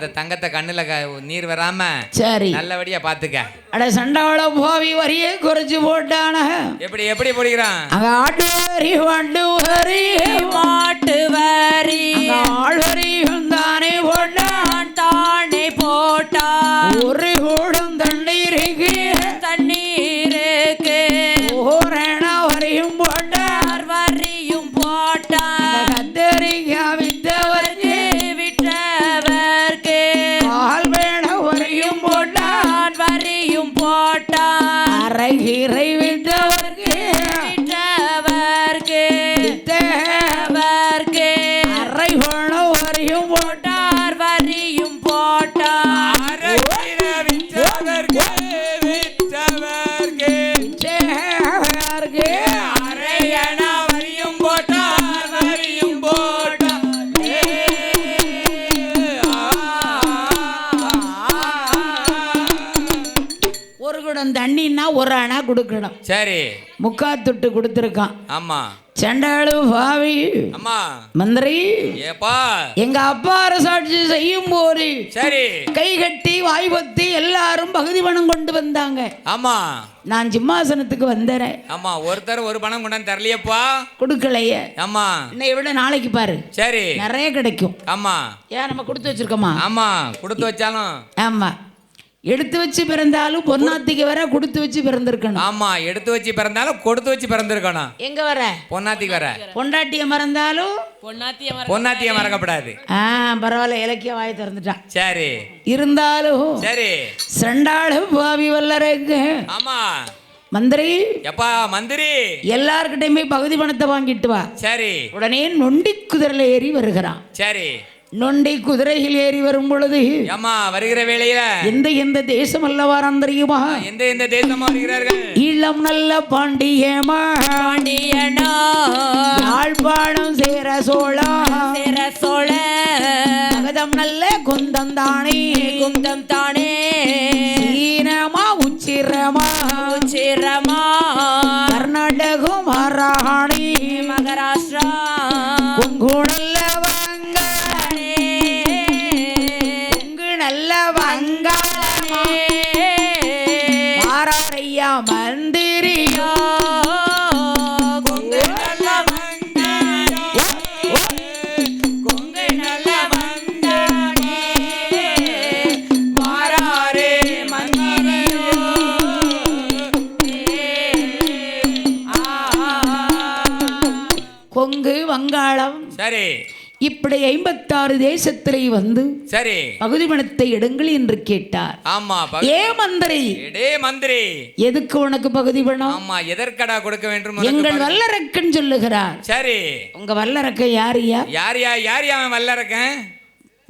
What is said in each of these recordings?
அந்த தங்கத்தை கண்ணுல க- நீர் வராம சரி. நல்லபடியா பாத்துக்க. அட சண்டாள போவி வரியே குறைச்சு போட்டான எப்படி எப்படி போடுகிறான் அங்க ஆட்டு வரி வண்டு வரி. மாட்டு வரி. அங்க ஆள் வரி தானே போட்டான். தானே போட்டான். ஒரு கூடம் வரியும் போட்டான் போட்டார் வரியும் போ கொடுக்கணும். சரி. முக்கா தொட்டு கொடுத்துருக்கான். ஆமா. செண்டாளு பாவி அம்மா. மந்திரி ஏப்பா. எங்க அப்பா அரசாட்சி செய்யும் போது சரி. கை கட்டி வாய் பத்தி எல்லாரும் பகுதி பணம் கொண்டு வந்தாங்க. ஆமா. நான் சிம்மாசனத்துக்கு வந்தேன் ஆமா ஒருத்தர் ஒரு பணம் கொண்டாந்து தரலையப்பா. கொடுக்கலையே. ஆமா. இன்னை விட நாளைக்கு பாரு. சரி. நிறைய கிடைக்கும். ஆமா. ஏன் நம்ம கொடுத்து வச்சிருக்கோமா? ஆமா கொடுத்து வச்சாலும். ஆமா. எடுத்து வச்சு பிறந்தாலும் பொன்னாத்திக்கு வர கொடுத்து வச்சு பிறந்திருக்கணும். ஆமா எடுத்து வச்சு பிறந்தாலும் கொடுத்து வச்சு பிறந்திருக்கணும். எங்க வர? பொன்னாத்திக்கு வர. பொண்டாட்டிய மறந்தாலும் பொன்னாத்திய பொன்னாத்திய மறக்கப்படாது. ஆ பரவாயில்ல இலக்கிய வாய் திறந்துட்டான் சரி. இருந்தாலும் சரி. செண்டாளு பாவி வல்லருக்கு ஆமா. மந்திரி எப்பா மந்திரி. எல்லார்கிட்டயுமே பகுதி பணத்தை வாங்கிட்டு வா. சரி. உடனே நொண்டி குதிரையில் ஏறி வருகிறான். சரி. நொண்டி குதிரையில் ஏறி வரும் பொழுது ஏம்மா வருகிற வேளையில எந்த எந்த தேசம் அல்லவாராம் தெரியுமா எந்த எந்த தேசமா வருகிறார்கள்? ஈழம் நல்ல பாண்டியமா? பாண்டியனோ? யாழ்ப்பாணம் சேர சோழா. சிற சோழ. மகதம் நல்ல குந்தம் தானே. குந்தம் தானே கொங்கு வங்காளம். சரி. இப்படி ஐம்பத்தாறு தேசத்திலே வந்து சரி. பகுதி பணத்தை எடுங்கள் என்று கேட்டார். ஆமா ஏ மந்திரி? எடே மந்திரி. எதுக்கு உனக்கு பகுதி பணம் ஆமா எதற்கடா கொடுக்க வேண்டும் எங்கள் வல்லரக்கன் சொல்லுகிறார். சரி. உங்க வல்லரக்கன் யாரியா யார் யா யார் யா அவன் வல்ல இருக்கேன்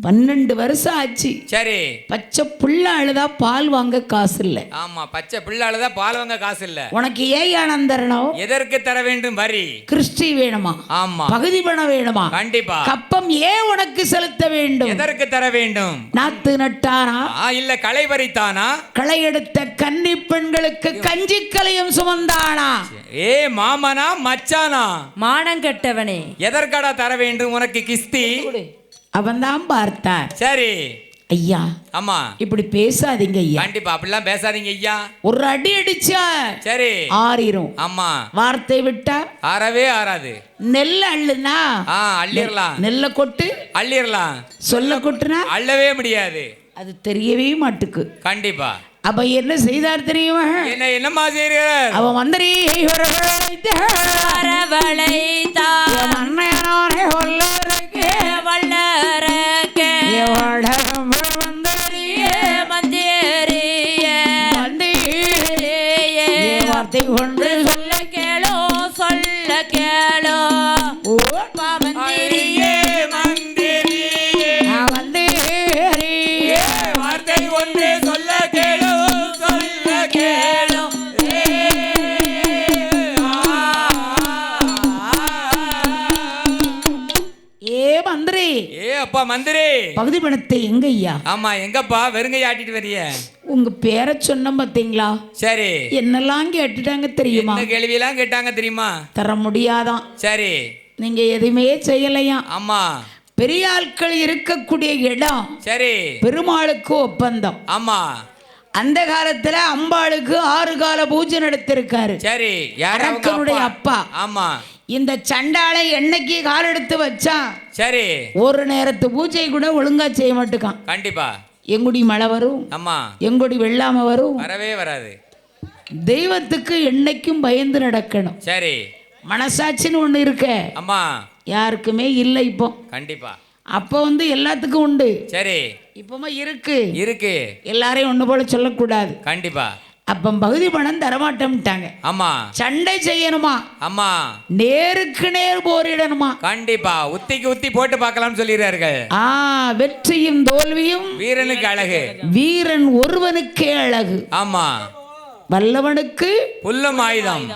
பன்னெண்டு வருஷம் ஆச்சு. சரி. பச்சை புள்ள அழுதா பால் வாங்க காசு இல்ல. ஆமா பச்சை பிள்ளாளுதான் பால் வாங்க காசு இல்ல. உனக்கு ஏன் ஆனந்தம் தரணும் எதற்கு தர வேண்டும் வரி? கிறிஸ்டி வேணுமா? ஆமா. பகுதி பணம் வேணுமா? கண்டிப்பா. கப்பம் ஏன் உனக்கு செலுத்த வேண்டும்? எதற்கு தர வேண்டும்? நாத்து நட்டானா? இல்ல களை வரித்தானா களை எடுத்த கன்னி பெண்களுக்கு கஞ்சி கலையும் சுமந்தானா? ஏ மாமனா மச்சானா? மானங்கெட்டவனே எதற்கடா தர வேண்டும் உனக்கு கிஸ்தி? அவன்தான் பார்த்தார் சரி. ஐயா ஆமா. இப்படி பேசாதீங்க ஐயா. கண்டிப்பா அப்படிலாம் பேசாதீங்க ஐயா. ஒரு அடி அடிச்சா சரி. ஆறிரும். ஆமா. வார்த்தை விட்டா ஆறவே ஆறாது. நெல் அள்ளுனா ஆ அள்ளிரலாம். நெல்லை கொட்டு. அள்ளிரலாம். சொல்ல கொட்டுனா அள்ளவே முடியாது. அது தெரியவே மாட்டுக்கு. கண்டிப்பா. அப்ப என்ன செய்தார் தெரியுமா? என்ன என்னம்மா செய்கிறார்? அவன் மந்திரி மன்னனானே வல்லரக்கே, வல்லரக்க. வடகம் மந்திரியே, மந்திரிய. மந்திரியே, வார்த்தை கொண்டு சொல்ல ஏ அப்பா மந்திரி. பகுதி பணத்தை எங்க ஐயா ஆமா எங்கப்பா? வெறுங்கை ஆட்டிட்டு வரிய. உங்க பேரை சொன்ன பாத்தீங்களா? சரி. என்னெல்லாம் கேட்டுட்டாங்க தெரியுமா? என்ன கேள்வியெல்லாம் கேட்டாங்க தெரியுமா? தர முடியாதான். சரி. நீங்க எதுவுமே செய்யலையா? ஆமா. பெரிய ஆட்கள் இருக்கக்கூடிய இடம். சரி. பெருமாளுக்கு ஒப்பந்தம். ஆமா. அந்த காலத்துல அம்பாளுக்கு ஆறு கால பூஜை நடத்திருக்காரு. சரி. அரக்கனுடைய அப்பா. ஆமா. இந்த சண்டாளை என்னைக்கு கால் எடுத்து வச்சான் சரி. ஒரு நேரத்து பூஜை கூட ஒழுங்கா செய்ய மாட்டுக்கான். கண்டிப்பா. எங்குடி மழை வரும்? ஆமா எங்குடி வெள்ளாம வரும்? வரவே வராது. தெய்வத்துக்கு என்னைக்கும் பயந்து நடக்கணும். சரி. மனசாட்சின்னு ஒண்ணு இருக்க. அம்மா. யாருக்குமே இல்லை இப்போ. கண்டிப்பா. அப்போ வந்து எல்லாத்துக்கும் உண்டு. சரி. இப்போமா இருக்கு. இருக்கு. எல்லாரையும் ஒண்ணு போல சொல்லக்கூடாது. கண்டிப்பா. அப்போ பகுதி பணம் தரமாட்டோம்ட்டாங்க ஆமா. சண்டை செய்யணுமா? ஆமா. நேருக்கு நேர் போரிடணுமா? கண்டிப்பா. உத்திக்கு உத்தி போட்டு பார்க்கலாம்னு சொல்லிடுறார்கள். ஆ வெற்றியும் தோல்வியும் வீரனுக்கு அழகு. வீரன் ஒருவனுக்கே அழகு. ஆமா. வல்லவனுக்கு புல்லும் ஆயுதம்.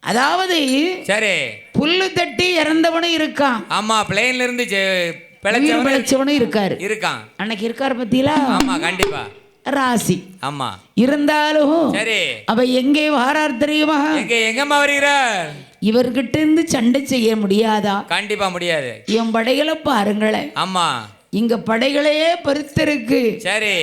அதாவது சரி. புல்லு தட்டி இறந்தவனும் இருக்கான். ஆமா பிளேன்ல இருந்து பிழைச்சவனும் இருக்காரு. இருக்கான். அன்னைக்கு இருக்காரு பத்தியில? ஆமா கண்டிப்பா. ராசி. ஆமா. இருந்தாலும் சரி. அவ எங்கே வாரார் தெரியுமா? எங்க எங்கம்மா வருகிறார்? இவர்கிட்ட இருந்து சண்டை செய்ய முடியாதா? கண்டிப்பா முடியாது. என் படைகளை பாருங்களேன். ஆமா. இங்க படைகளையே பருத்திருக்கு. சரி.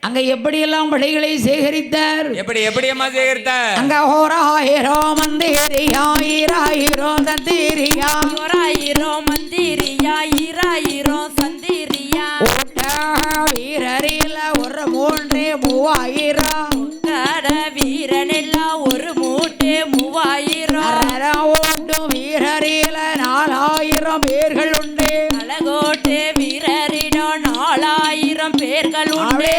அங்க எப்படியெல்லாம் படைகளை சேகரித்தார்? எப்படி எப்படி அம்மா சேகரித்த அங்க ஹோராயிரோ மந்தேரியாயிராயிரோ தந்தேரியா. ஓராயிரோ மந்திரியா ஈராயிரோ சந்திரியா வீரரில ஒரு மூன்றே மூவாயிரம். கட வீரனெல்லாம் ஒரு மூட்டை மூவாயிரம். ஓட்டும் வீரரில நாலாயிரம் பேர்கள் உண்டு. அழகோட்டு வீரரிடம் நாலாயிரம் பேர்கள் உண்டு.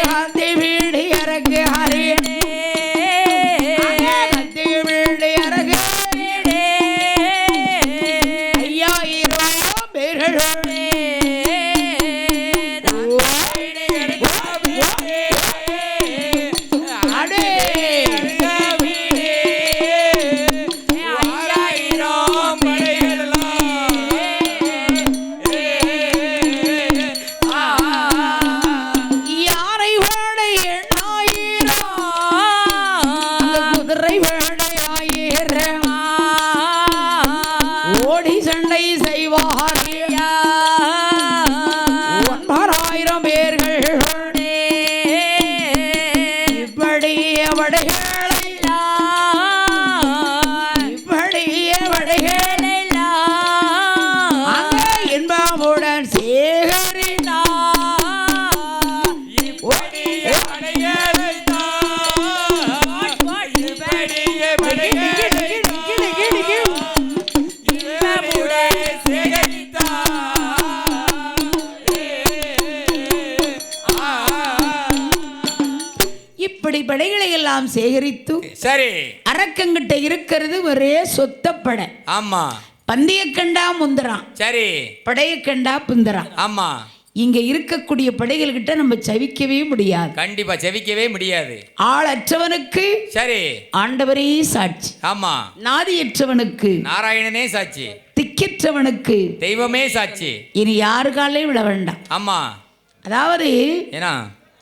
எல்லாம் சேகரித்து சரி. அரக்கங்கிட்ட இருக்கிறது ஒரே சொத்த படை. ஆமா. பந்தய கண்டா முந்தரான். சரி. படைய கண்டா புந்தரான். ஆமா. இங்க இருக்கக்கூடிய படைகள்கிட்ட நம்ம சவிக்கவே முடியாது. கண்டிப்பா செவிக்கவே முடியாது. ஆளற்றவனுக்கு சரி. ஆண்டவரே சாட்சி. ஆமா. நாதியற்றவனுக்கு நாராயணனே சாட்சி. திக்கற்றவனுக்கு தெய்வமே சாட்சி. இனி யாரு காலையும் விழ வேண்டாம். ஆமா. அதாவது ஏன்னா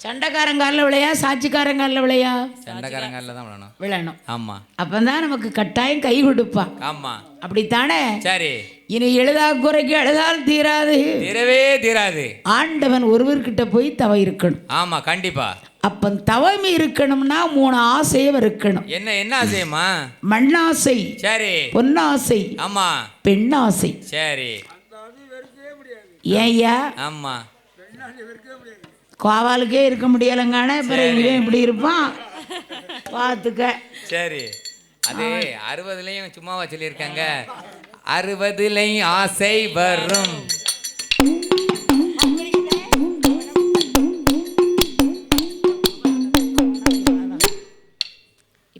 சண்டைக்காரங்காலில் விளையா சாட்சிக்காரங்காலில் விளையா? சண்டைக்காரங்கல்ல தான் விடணும் விழணும் ஆமா. அப்பதான் நமக்கு கட்டாயம் கை கொடுப்பான் ஆமா. அப்படித்தானே? சரி. இனி எழுதா குறைக்கு எழுதால் தீராது. தீரவே தீராது. ஆண்டவன் ஒருவர்கிட்ட போய் தவம் இருக்கணும். ஆமா கண்டிப்பா. அப்ப தவம் இருக்கணும்னா மூணு ஆசையும் இருக்கணும். என்ன என்ன ஆசையம்மா? மண்ணாசை சரி. பொன்னாசை ஆமா. பெண்ணாசை. சரி. ஏய்யா? ஆமா. கோவாலுக்கே இருக்க முடியலங்கான பிறகு இவன் இப்படி இருப்பான். பார்த்துக்க. சரி. அது அறுபதுலயும் சும்மாவா சொல்லியிருக்காங்க. அறுபதுலையும் ஆசை வரும்.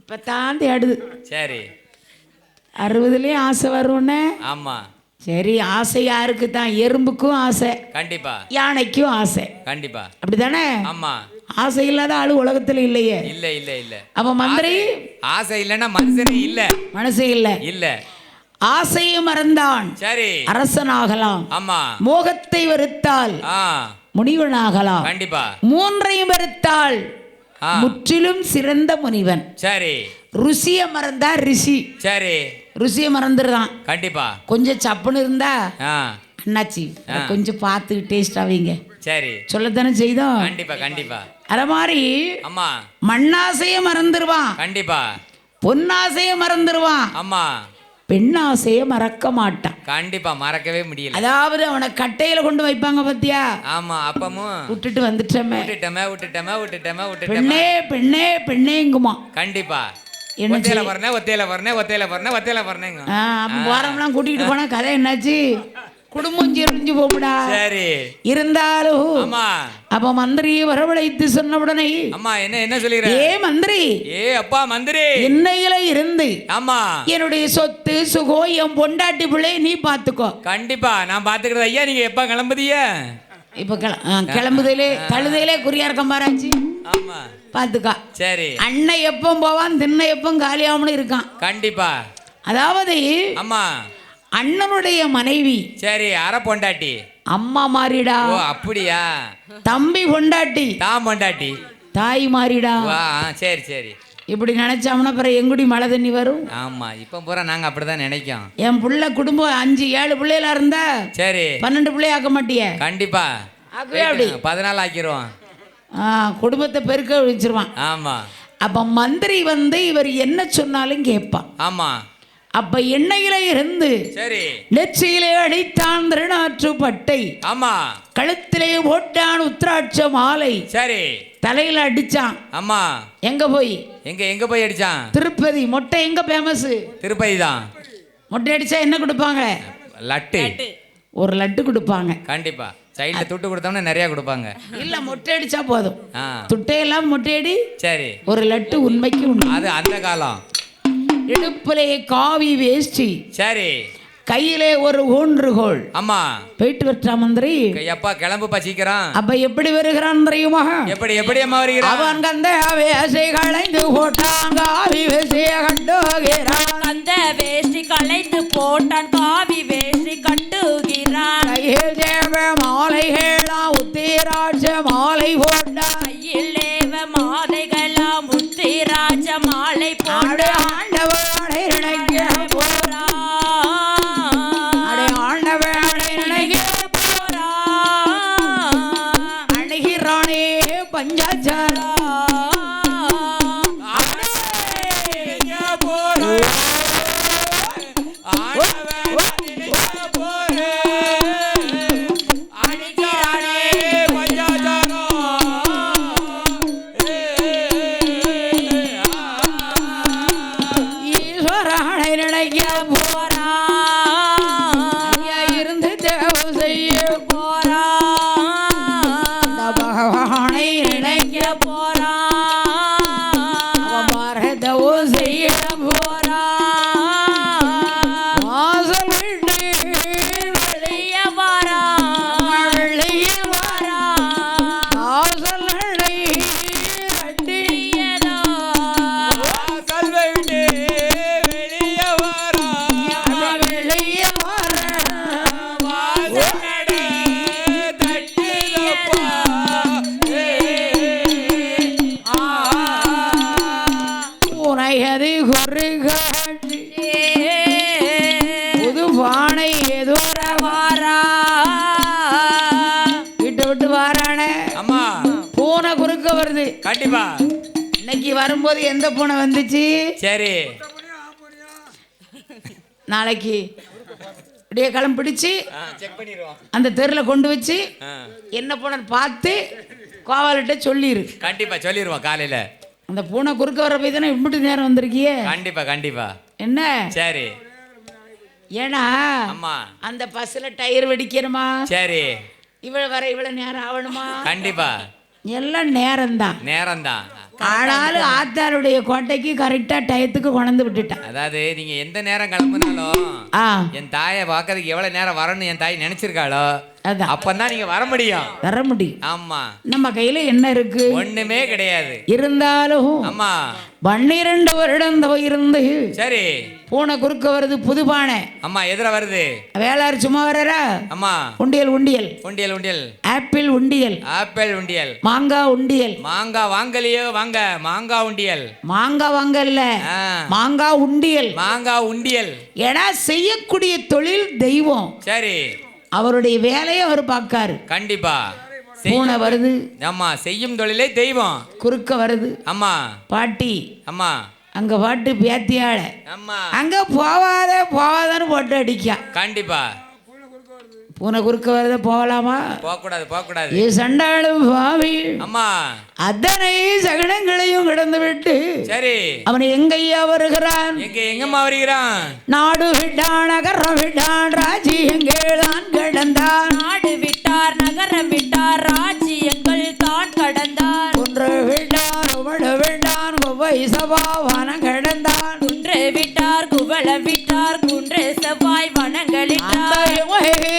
இப்பதான் தேடுது. சரி. அறுபதுலேயும் ஆசை வரும்னே. ஆமா. சரி ஆசை யாருக்கு தான் எறும்புக்கும் ஆசை. கண்டிப்பா. யானைக்கும் ஆசை. கண்டிப்பா. அப்படிதானே ஆமா. ஆசை இல்லாத ஆளு உலகத்துல இல்லையே. இல்ல இல்ல இல்ல. அப்ப மந்திரி? ஆசை இல்லைன்னா மனுஷனே இல்ல. மனசு இல்ல. இல்ல. ஆசையை மறந்தான். சரி. அரசனாகலாம். ஆமா. மோகத்தை வெறுத்தால் முனிவனாகலாம். கண்டிப்பா. மூன்றையும் வெறுத்தால் முற்றிலும் சிறந்த முனிவன். சரி. ருசிய மறந்தா ரிஷி. சரி. ருசிய மறந்துடுறான். கண்டிப்பா. கொஞ்சம் சப்புன்னு இருந்தா அண்ணாச்சி. கொஞ்சம் பார்த்து டேஸ்ட் ஆவீங்க சரி. சொல்லத்தானே செய்தோம்? கண்டிப்பா கண்டிப்பா. அத மாதிரி அம்மா. மண்ணாசைய மறந்துடுவான் கண்டிப்பா. பொன்னாசைய மறந்துடுவான் அம்மா. பெண்ணாசைய மறக்க மாட்டான். கண்டிப்பா மறக்கவே முடியல. அதாவது அவனை கட்டையில கொண்டு வைப்பாங்க பத்தியா? ஆமா அப்பமும் விட்டுட்டு வந்துட்டமே. விட்டுட்டமே விட்டுட்டமே விட்டுட்டமே விட்டுட்டமே. பெண்ணே பெண்ணே பெண்ணேங்குமா. கண்டிப்பா. என்ன ஒத்தையில வரனே ஒத்தையில வரனே ஒத்தையில வரனே ஒத்தையில வரனேங்க ஆ, அப்ப வாரம்லாம் கூட்டிகிட்டு போனா கதை என்னாச்சு? குடும்பம் சிரிஞ்சு போகுடா சரி. இருந்தாலும் அம்மா அப்ப மந்திரி வரவழைத்து சொன்ன உடனே அம்மா என்ன என்ன சொல்லிடுற? ஏ மந்திரி. ஏ அப்பா மந்திரி. என்னையில இருந்து ஆமா. என்னுடைய சொத்து சுகம் என் பொண்டாட்டி பிள்ளை நீ பாத்துக்கோ. கண்டிப்பா நான் பாத்துக்கிறது ஐயா நீங்க எப்ப கிளம்புதிய இப்ப கிளம்புதலே தழுதையிலே குறியா இருக்கம் பாராச்சு. ஆமா. பாத்துக்கா. சரி. அண்ணன் எப்போ போவான் திண்ணை எப்போ காலியாமனு இருக்கான். கண்டிப்பா. அதாவது அம்மா. அண்ணனுடைய மனைவி. சரி அரை பொண்டாட்டி. அம்மா மாறிடா. ஓ அப்படியா? தம்பி பொண்டாட்டி. தாம் பொண்டாட்டி. தாய் மாறிடா. சரி சரி. இப்படி நினைச்சோம்னா அப்புறம் எங்குடி மழை தண்ணி வரும்? ஆமா இப்ப பூரா நாங்க அப்படிதான் நினைக்கோம். என் புள்ள குடும்பம் அஞ்சு ஏழு பிள்ளைகளா இருந்தா சரி. பன்னெண்டு பிள்ளைய ஆக்க மாட்டிய? கண்டிப்பா. அப்படி. பதினாலு ஆக்கிருவோம். ஆ, குடும்பத்தை பெருக்க வச்சிருவான் ஆமா. அப்ப மந்திரி வந்து இவர் என்ன சொன்னாலும் கேட்பான். ஆமா. அப்ப எண்ணெயில இருந்து சரி. நெற்றியிலே அடித்தான் திருநாற்று பட்டை. ஆமா. கழுத்திலே போட்டான் உத்ராட்ச மாலை. சரி. தலையில அடிச்சான். ஆமா. எங்க போய்? எங்க எங்க போய் அடிச்சான்? திருப்பதி. மொட்டை எங்க ஃபேமஸ் திருப்பதி தான். மொட்டை அடிச்சா என்ன கொடுப்பாங்க? லட்டு. ஒரு லட்டு கொடுப்பாங்க. கண்டிப்பா. சைடுல துட்டு கொடுத்தோம்னா நிறைய கொடுப்பாங்க. இல்ல மொட்டை அடிச்சா போதும் துட்டையெல்லாம் மொட்டையடி சரி. ஒரு லட்டு உண்மைக்கு உண்மை. அது அந்த காலம். இடுப்பிலே காவி வேஷ்டி சரி. கையிலே ஒரு ஊன்றுகோல். ஆமா. போயிட்டு வரட்டா மந்திரி? எப்பா கிளம்புப்பா சீக்கிரம். அப்ப எப்படி வருகிறான் தெரியுமா? எப்படி எப்படி அம்மா வருகிறா அவன் கந்த வேசை களைந்து போட்டான் காவி வேசைய கண்டுகிறான் கந்த வேஷ்டி களைந்து போட்டான் காவி வேஷ்டி கட்டுகிறான் கையில் தேவ மாலைகளா உத்திராட்ச மாலை போட்ட கையில் தேவ மாலைகளா நடக்க போறா. உனையது ஒரு காட்சி புது பானை ஏதோ விட்டு விட்டு வாரானே. அம்மா. பூனை குறுக்க வருது. கண்டிப்பா. இன்னைக்கு வரும்போது எந்த பூனை வந்துச்சு? சரி. நாளைக்கு. அப்படியே களம் பிடிச்சு அந்த தெருவில் கொண்டு வச்சு என்ன பூனை பார்த்து கோவாலிட்ட சொல்லிடு கண்டிப்பா சொல்லிடுவோம் காலையில. அந்த பூனை குறுக்க வர போய் தானே இம்பிட்டு நேரம் வந்திருக்கியே? கண்டிப்பா கண்டிப்பா. என்ன? சரி. ஏன்னா அம்மா. அந்த பஸ்ல டயர் வெடிக்கணுமா? சரி. இவ்வளவு வர இவ்வளவு நேரம் ஆகணுமா? கண்டிப்பா. எல்லாம் நேரம்தான். நேரம்தான். ஆனாலும் ஆத்தாருடைய கோட்டைக்கு கரெக்டா டயத்துக்கு கொண்டு விட்டுட்டான் அதாவது நீங்க எந்த நேரம் கிளம்புனாலும் என் தாயை பார்க்கறதுக்கு எவ்வளவு நேரம் வரணும்னு என் தாய் நினைச்சிருக்காளோ அதான். அப்பதான் நீங்க வர முடியும். வர முடியும். ஆமா. நம்ம கையில என்ன இருக்கு? ஒண்ணுமே கிடையாது. இருந்தாலும் அம்மா பன்னிரண்டு வருடம் இருந்து சரி. பூனை குறுக்க வருது புது பானை அம்மா எதிர வருது? வேளாறு சும்மா வரரா அம்மா உண்டியல் உண்டியல். உண்டியல் உண்டியல். ஆப்பிள் உண்டியல். ஆப்பிள் உண்டியல். மாங்காய் உண்டியல். மாங்காய் வாங்கலையோ வாங்க. மாங்காய் உண்டியல். மாங்காய் வாங்கல்ல. ஆ, மாங்காய் உண்டியல். மாங்காய் உண்டியல். ஏன்னா செய்யக்கூடிய தொழில் தெய்வம். சரி. அவருடைய வேலையை அவர் பார்க்காரு. கண்டிப்பா. பூனை வருது. ஆமா செய்யும் தொழிலே தெய்வம். குறுக்க வருது. ஆமா பாட்டி. ஆமா அங்க பாட்டு பேத்தியாட ஆமா அங்க போவாத போவாதன்னு போட்டு அடிக்கா. கண்டிப்பா. பூனை குறுக்க வருத போகலாமா? போக கூடாது போக கூடாது ஏ சண்டாளும் பாவி அம்மா. அத்தனை சகனங்களையும் கடந்து விட்டு சரி. அவன் எங்கையா வருகிறான்? எங்க எங்கம்மா வருகிறான்? நாடு விட்டான் நகரம் விட்டான் ராஜ்யங்கேதான் கிடந்தான்? நாடு விட்டார் நகரம் விட்டார் ராஜ்யங்கள் தான் கடந்தார் ஒன்று உமடு கொவ்வை சபாவானம் கிடந்தான். குன்று விட்டார் குவளம் விட்டார் குன்று செவ்வாய் வனங்களிட்டார். அந்த வாரே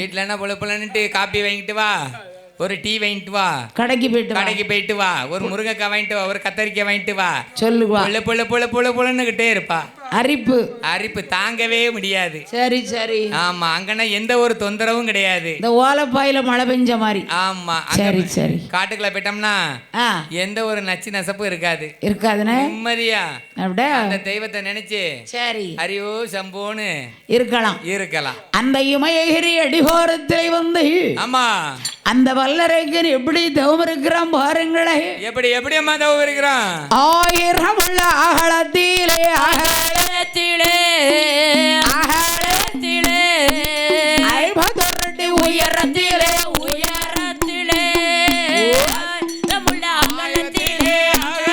வீட்டுல என்ன பொழு பொழுன்னுட்டு காப்பி வாங்கிட்டு வா. ஒரு டீ வாங்கிட்டு வா. கடைக்கு போயிட்டு. கடைக்கு போயிட்டு வா. ஒரு முருங்கைக்காய் வாங்கிட்டு வா. ஒரு கத்தரிக்காய் வாங்கிட்டு வா. சொல்லுவா புள்ள புள்ள புள்ள புள்ள புள்ளன்னுகிட்டே இருப்பா. அரிப்பு. அரிப்பு தாங்கவே முடியாது. சரி சரி. ஆமா அங்கன்னா எந்த ஒரு தொந்தரவும் கிடையாது. இந்த ஓலப்பாயில மழை பெஞ்ச மாதிரி. ஆமா சரி சரி. காட்டுக்குள்ள போயிட்டோம்னா எந்த ஒரு நச்சு நசப்பும் இருக்காது. இருக்காதுனே? நிம்மதியா. அப்படியே? அந்த தெய்வத்தை நினைச்சு சரி. ஹரியோ சம்போன்னு இருக்கலாம். இருக்கலாம். அந்த இமயகிரி அடிவாரத்தில் வந்து ஆமா. அந்த வல்லரைக்கன் எப்படி தவம் இருக்கிறான் பாருங்களே எப்படி எப்படி அம்மா தவ இருக்கிறான்? ஆயிரம் உள்ள அகலத்திலே அகல அகலத்திலே அகலத்திலே. ஐம்பதொரடி உயரத்திலே. உயரத்திலே. நம்முள்ள அகலத்திலே அகலத்திலே.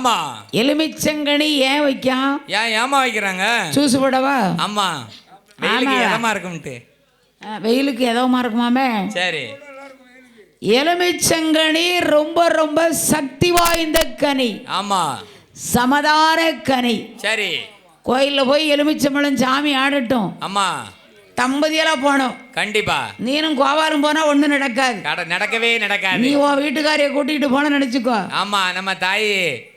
ஆமா. எலுமிச்சங்கனி ஏன் வைக்கான் ஏன் ஏமா வைக்கிறாங்க? சூசு போடவா? ஆமா. வெயிலுக்கு ஆமா. இதமா இருக்கும்ட்டு. வெயிலுக்கு எதமா இருக்குமாமே? சரி. எலுமிச்சங்கனி ரொம்ப ரொம்ப சக்தி வாய்ந்த கனி. ஆமா. சமதான கனி. சரி. கோயிலில் போய் எலுமிச்சம்பழம் சாமி ஆடட்டும். ஆமா. தம்பதியெல்லாம் போனோம் கண்டிப்பா. நீனும் கோவாலும் போனா ஒன்றும் நடக்காது. கட நடக்கவே நடக்காது. நீ உன் வீட்டுக்காரைய கூட்டிகிட்டு போன நினச்சிக்கோ. ஆமா நம்ம தாயி.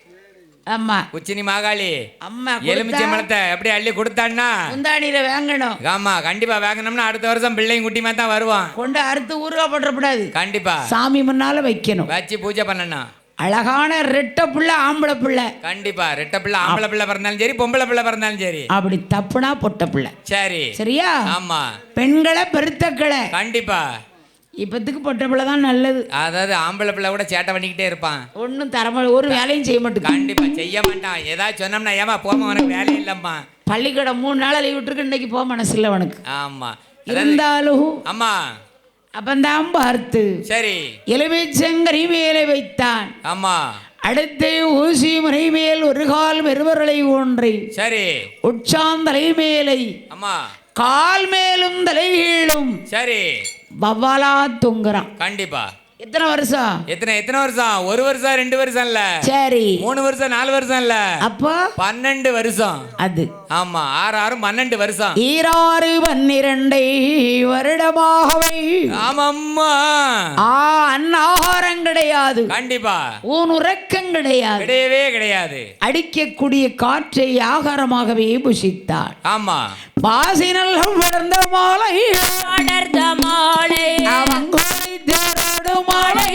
ஆமா உச்சினி மாகாளி அம்மா எலுமிச்சை மலத்தை அள்ளி கொடுத்தான்னா? குந்தாணியில வாங்கணும். ஆமா கண்டிப்பா வாங்கினோம்னா அடுத்த வருஷம் பிள்ளையும் குட்டிமா தான் வருவான். கொண்டு அறுத்து ஊறுகாய் போட்டுறக்கூடாது. கண்டிப்பா. சாமி முன்னால வைக்கணும். வச்சு பூஜை பண்ணணும். அழகான ரெட்டை பிள்ளை ஆம்பளை பிள்ளை. கண்டிப்பா ரெட்டை பிள்ளை ஆம்பளை பிள்ளை பிறந்தாலும் சரி பொம்பளை பிள்ளை பிறந்தாலும் சரி. அப்படி தப்புனா பொட்ட பிள்ளை. சரி. சரியா? ஆமா. பெண்களை பெருத்தக்களை கண்டிப்பா. இப்பத்துக்கு பொட்ட பிள்ளை தான் நல்லது. அதாவது ஆம்பளை பிள்ளை கூட சேட்டை பண்ணிக்கிட்டே இருப்பான். ஒன்றும் தரம ஒரு வேலையும் செய்ய மாட்டேங்குது கண்டிப்பா செய்ய மாட்டான். ஏதாவது சொன்னோம்னா ஏமா போமா உனக்கு வேலை இல்லம்மா. பள்ளிக்கூடம் மூணு நாள் லீவ் விட்டுருக்கு இன்னைக்கு போக மனசு இல்லை அவனுக்கு. ஆமா. அதாவது- இருந்தாலும் ஆமா அப்பந்தான் பார்த்து சரி. எலுமிச்சங்கரி மேலே வைத்தான். ஆமா அடுத்து ஊசி முறை மேல் ஒரு கால் வெறுவர்களை ஒன்றை சரி. உச்சாந்தலை மேலை ஆமா கால் மேலும் தலைகீழும் சரி. பவாலா தொங்குறான். கண்டிப்பா. எத்தனை வருஷம்? எத்தனை எத்தனை வருஷம்? ஒரு வருஷம் ரெண்டு வருஷம் இல்ல. சரி. மூணு வருஷம் நாலு வருஷம் இல்ல. அப்போ? பன்னெண்டு வருஷம். அது. ஆமா ஆறு ஆறு பன்னெண்டு வருஷம். ஈராறு பன்னிரண்டை வருடமாகவே. ஆமாம்மா. ஆ அன்னாகாரம் கிடையாது. கண்டிப்பா. ஊன் உறக்கம் கிடையாது. கிடையவே கிடையாது. அடிக்கக்கூடிய காற்றை ஆகாரமாகவே புசித்தாள் ஆமா. பாசினல் வளர்ந்த மாலை. அடர்ந்த மாலை. அவங்கோரை தேரோடு மாலை ஓடும் மலை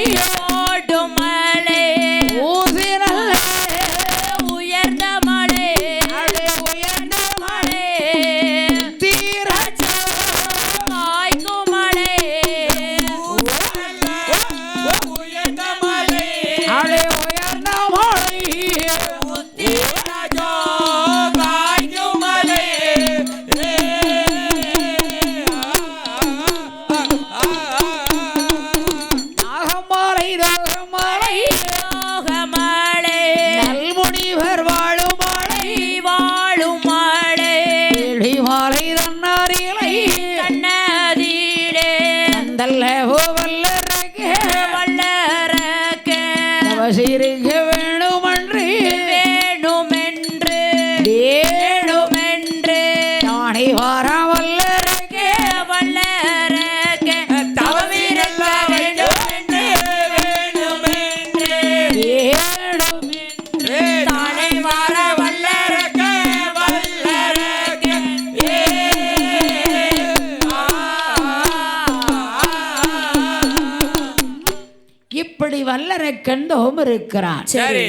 இப்படி வல்லரக்கன் தோம் இருக்கிறான் சரி.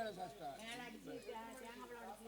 primeiras rastagens.